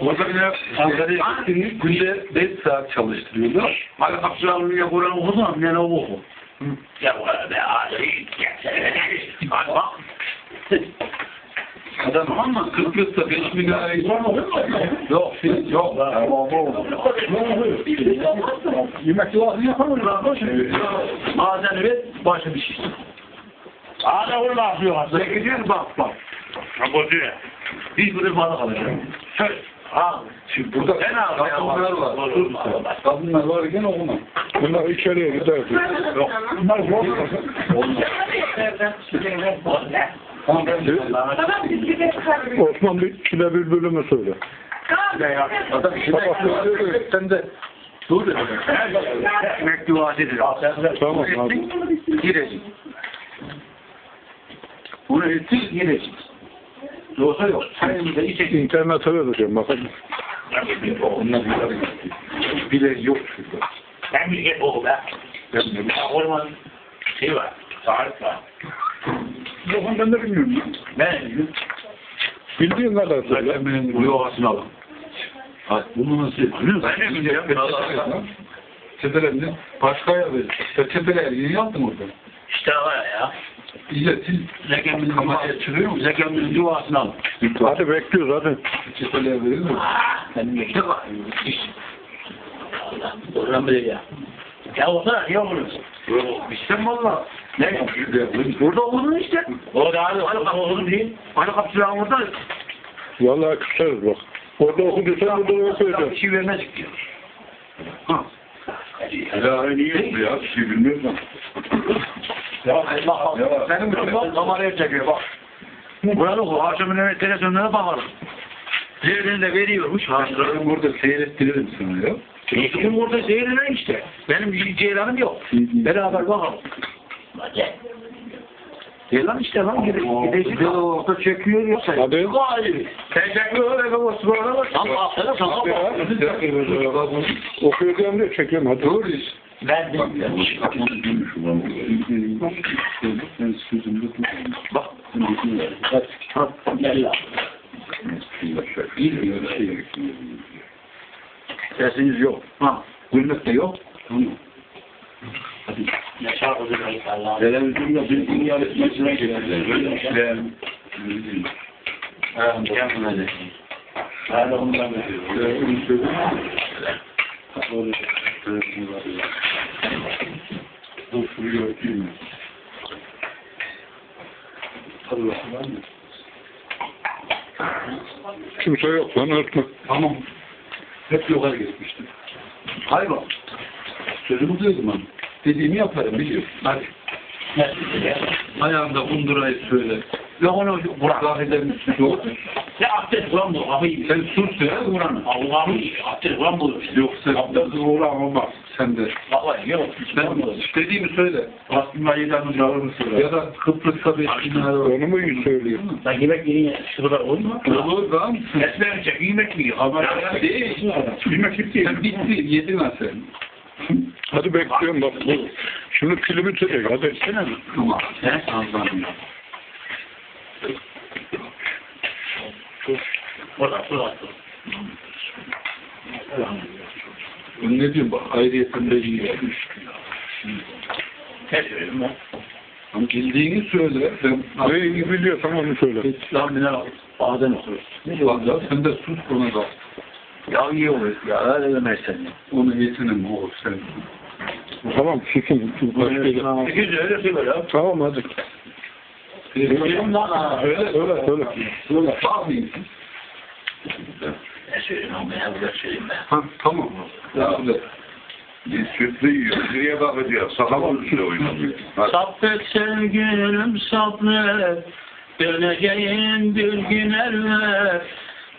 Orada bile Ankara'ya gittiğiniz günde 5 saat çalıştırıyorlar. Hadi kapsılarını yakuran o zaman ne ne oku. Ya bu arada ağzı Hadi bak. Adam ama 40 yılda 5 bin lira Yok, siz yok. Yemek lazım yapamıyoruz. Bazen evet başı bir şey. Ağda onu yapıyor aslında. Gidiyor bak bak. Ha bozuyor. Bir bir balık alacağım. Söz. Ha. Şimdi burada Sen al. kadınlar var. Kadınlar varken okuma. Bunlar içeriye gider. Yok. Bunlar biz de kalbimiz. Osman bir kile bir bölümü söyle. Adam sen de dur. Ekmek duasıdır. Tamam abi. Girecek. Bunu ettik girecek. Yoksa yok. De içecek. İnternete vereceğim bakalım. Onlar bile yok şurada. Ben bir şey oku be. Ben de Ya orman şey var. Tarih var. Yok ben de bilmiyorum. Ben Bildiğin kadar söyle. Bu yuvasını alın. Ha, bunu nasıl yapıyorsun? Ben de bilmiyorum. Çetelerini başka yerde. Çeteler yeni yaptım orada. İşte var ya. Zekemizin kameraya çıkıyor musun? Zekemizin duasını al. Hadi bekliyoruz hadi. Çeteler verir mi? Benim bekle var. Oradan bile ya. Ya olsa niye olmuyorsun? İşte valla. Ne? Burada okudun işte. O da abi. Hani okudun değil. Hani kapsılan orada. Vallahi küseriz bak. Orada okuduysan burada Bir okuyacağım. şey vermezdik diyor. Ha. Ya niye ya? Bir şey bilmiyorum. Ya bak bak. Senin bütün bak kameraya çekiyor bak. Burada oku. Akşamın evet televizyonlara bakalım. Diğerini de veriyormuş. Ben burada seyrettiririm sana ya. Bizim orada seyreden işte. Benim ceylanım yok. Beraber bakalım. Ceylan işte lan gidecek. Orada çekiyor ya. Hadi. Vay. Teşekkür ederim. Osman'a bak. Tam aferin sana bak. Okuyacağım diye çekiyorum hadi. İş. Ben de. Ben sözümde Bak. Gel şey. Sesiniz yok. Ha. Gülmek de yok. Ne şarkıdır Allah. Televizyonda bir dünya resmesine geldiler. Böyle işler. Ha, gelmedi. Ben de ondan veriyorum. Dur şurayı örteyim. Allah'ım. Kimse yok lan örtme. Tamam. Hep yukarı geçmiştim. Hayır bak. Sözümü duydum ben. Dediğimi yaparım biliyorsun. Hadi. Ayağımda kundurayı söyle. Yok onu bırak. Kahvelerin üstü yok. Ya abdest kuran bu. Kafayı Sen sus ya Kur'an'ı. Allah'ım abdest kuran bu. Yoksa abdest Kur'an olmaz. Sen de. Vallahi yok. Ben dediğimi söyle. Asmayı'dan ucağını söyle. Ya da Kıbrıs'ta bir işin Onu mu iyi söylüyorsun? Sen yemek yiyin şurada olur mu? Olur lan. Esmer çek yemek mi? Ama değil. Yemek bitti. Sen bitti. Yedin ha sen. Hadi bekliyorum bak. Şimdi pili bitecek hadi. Ama. He? Ben ne diyorum bak ayrıyetten de iyi. Ne söylüyorum ben? Ama bildiğini söyle. Ben Ne iyi biliyorsan onu söyle. İslam biner bazen okuruz. Ne Bak ya sen de sus buna bak. Ya iyi olur ya. Öyle demezsen. Onu yetinim oğul sen. Tamam susun. Başka İkisi öyle söyle ya. Tamam hadi. Söyleyeyim lan. ha. Öyle Söyle söyle. Söyle. Bakmayın. Ne söyleyeyim ben ya? Burada söyleyeyim ben. Ha, tamam. Ya, öyle. Biz sütlü yiyoruz. Nereye bakacağız? Sakalımızla oynamıyor. Hadi. Sabret sevgilim sabret Döneceğim bir gün elbet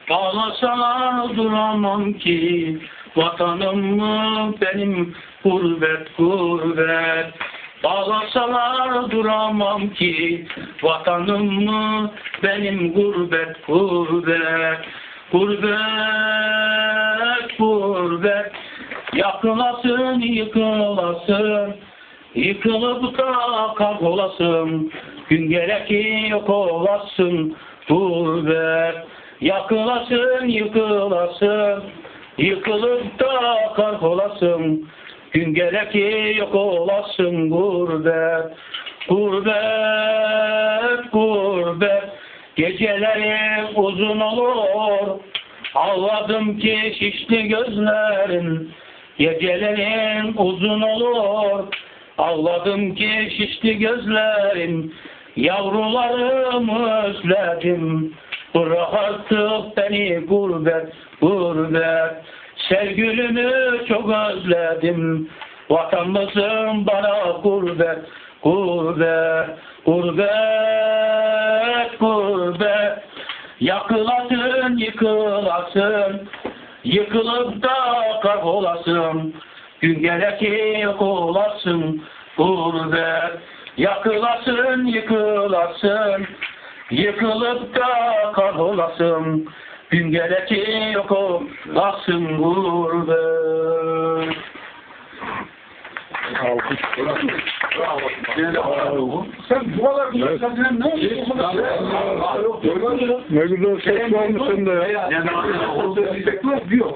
Bağlasalar duramam ki Vatanım mı benim gurbet gurbet Bağlasalar duramam ki Vatanım mı benim gurbet gurbet Gurbet gurbet. Yakılasın yıkılasın Yıkılıp da kaybolasın. Gün gerek ki yok olasın gurbet. Yakılasın yıkılasın Yıkılıp da karkolasın Gün gerek ki yok olasın gurbet Gurbet, gurbet. Gecelerim uzun olur Ağladım ki şişli gözlerin. Gecelerin uzun olur Ağladım ki şişli gözlerim Yavrularımı özledim Bırak artık beni gurbet, gurbet Sevgilimi çok özledim. Vatanımızın bana gurbet, gurbet Gurbet, gurbet. Yakılasın, yıkılasın Yıkılıp da kaybolasın. Gün gelir ki yok olasın Gurbet. Yakılasın, yıkılasın Yıkılıp da kaybolasın Gün gelir ki yok olasın gurbet Sen bu kadar güzel sen ne yapıyorsun? Ne güzel ses varmış sende ya. Yani, o da bir diyor.